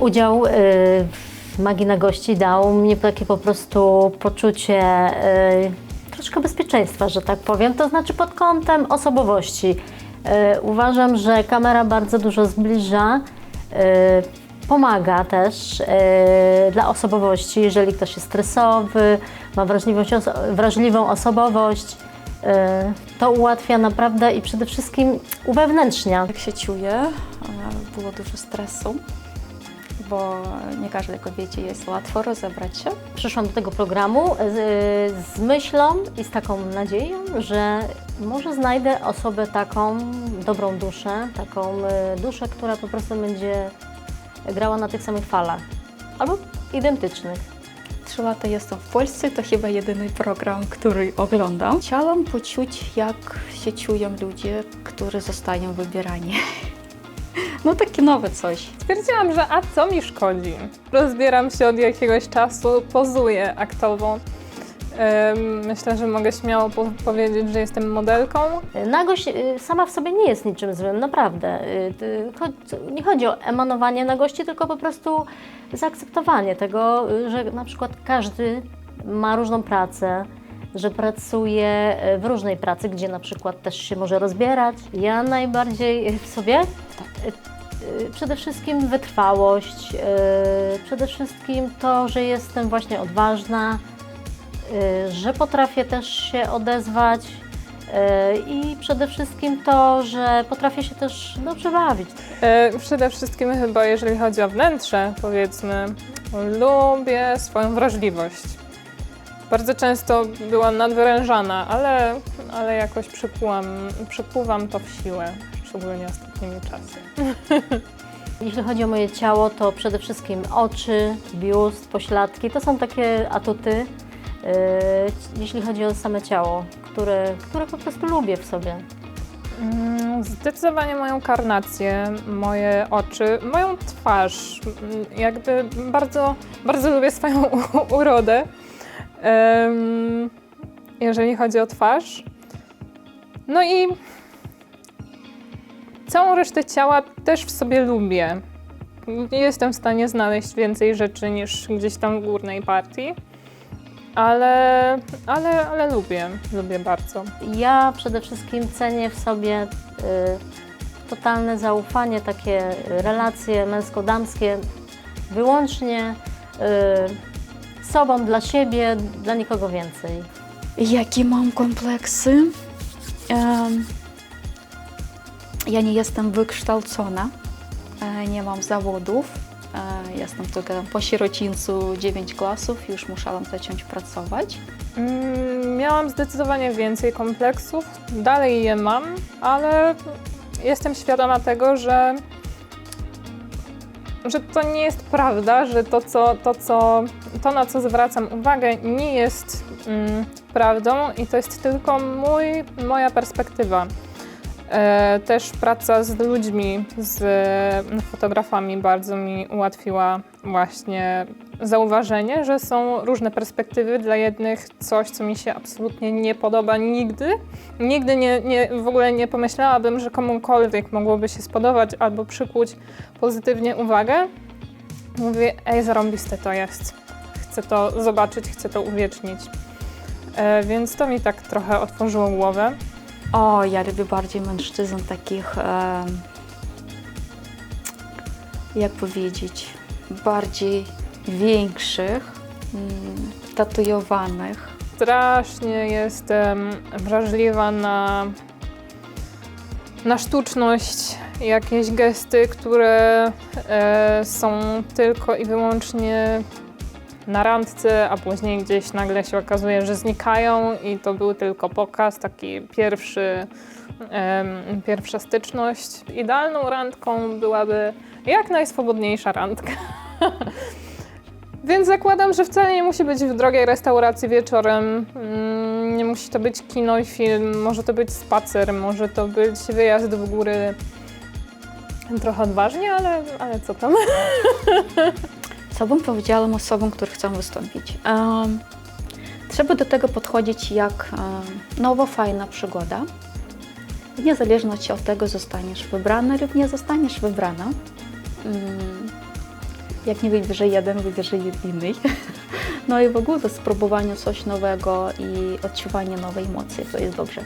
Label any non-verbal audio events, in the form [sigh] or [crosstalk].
Udział y, w Magii na Gości dał mnie takie po prostu poczucie y, troszkę bezpieczeństwa, że tak powiem, to znaczy pod kątem osobowości. Y, Uważam, że kamera bardzo dużo zbliża, pomaga też dla osobowości, jeżeli ktoś jest stresowy, ma wrażliwą osobowość, to ułatwia naprawdę i przede wszystkim uwewnętrznia. Jak się czuję? Było dużo stresu, bo nie każdej kobiecie jest łatwo rozebrać się. Przyszłam do tego programu z, z myślą i z taką nadzieją, że może znajdę osobę taką, dobrą duszę, taką y, duszę, która po prostu będzie grała na tych samych falach albo identycznych. Trzy lata jestem w Polsce, to chyba jedyny program, który oglądam. Chciałam poczuć, jak się czują ludzie, którzy zostają wybierani. [laughs] No takie nowe coś. Stwierdziłam, że a co mi szkodzi? Rozbieram się od jakiegoś czasu, pozuję aktowo. Myślę, że mogę śmiało po- powiedzieć, że jestem modelką. Nagość y, sama w sobie nie jest niczym złym, naprawdę. Cho- Nie chodzi o emanowanie nagości, tylko po prostu zaakceptowanie tego, że na przykład każdy ma różną pracę, że pracuje w różnej pracy, gdzie na przykład też się może rozbierać. Ja najbardziej w sobie y, y, przede wszystkim wytrwałość, y, przede wszystkim to, że jestem właśnie odważna, że potrafię też się odezwać i przede wszystkim to, że potrafię się też dobrze bawić. E, Przede wszystkim chyba, jeżeli chodzi o wnętrze, powiedzmy, lubię swoją wrażliwość. Bardzo często byłam nadwyrężana, ale, ale jakoś przykułam, przykuwam to w siłę, szczególnie ostatnimi czasy. [laughs] Jeśli chodzi o moje ciało, to przede wszystkim oczy, biust, pośladki. To są takie atuty, y, jeśli chodzi o same ciało, które, które po prostu lubię w sobie. Mm, Zdecydowanie moją karnację, moje oczy, moją twarz. Mm, Jakby bardzo, bardzo lubię swoją [laughs] urodę. Jeżeli chodzi o twarz. No i całą resztę ciała też w sobie lubię. Jestem w stanie znaleźć więcej rzeczy niż gdzieś tam w górnej partii. Ale, ale, ale lubię, lubię bardzo. Ja przede wszystkim cenię w sobie y, totalne zaufanie, takie relacje męsko-damskie, wyłącznie y, sobą dla siebie, dla nikogo więcej. Jakie mam kompleksy? Ja nie jestem wykształcona, e, nie mam zawodów. E, Jestem tylko po sierocińcu 9 klasów, już musiałam zacząć pracować. Mm, Miałam zdecydowanie więcej kompleksów, dalej je mam, ale jestem świadoma tego, że, że to nie jest prawda, że to, co, to, co, to na co zwracam uwagę, nie jest mm, prawdą i to jest tylko mój, moja perspektywa. E, Też praca z ludźmi, z mm, fotografami bardzo mi ułatwiła właśnie zauważenie, że są różne perspektywy. Dla jednych coś, co mi się absolutnie nie podoba nigdy. Nigdy nie, nie, w ogóle nie pomyślałabym, że komukolwiek mogłoby się spodobać albo przykuć pozytywnie uwagę. Mówię, ej, zarąbiste to jest. Chcę to zobaczyć, chcę to uwiecznić. E, więc to mi tak trochę otworzyło głowę. O, ja lubię bardziej mężczyzn takich, em, jak powiedzieć, bardziej większych, mm, tatuowanych. strasznie jestem wrażliwa na, na sztuczność, jakieś gesty, które e, są tylko i wyłącznie na randce, a później gdzieś nagle się okazuje, że znikają i to był tylko pokaz, taki pierwszy, em, pierwsza styczność. Idealną randką byłaby jak najswobodniejsza randka. [laughs] Więc zakładam, że wcale nie musi być w drogiej restauracji wieczorem. Mm, Nie musi to być kino i film, może to być spacer, może to być wyjazd w góry. Trochę odważnie, ale, ale co tam? [laughs] Co bym powiedziała osobom, które chcą wystąpić? Trzeba do tego podchodzić jak nowa, fajna przygoda. W niezależności od tego, zostaniesz wybrana lub nie zostaniesz wybrana. Mm, Jak nie wybierze jeden, wybierze inny. [laughs] No i w ogóle spróbowanie coś nowego i odczuwanie nowej emocji, to jest dobrze.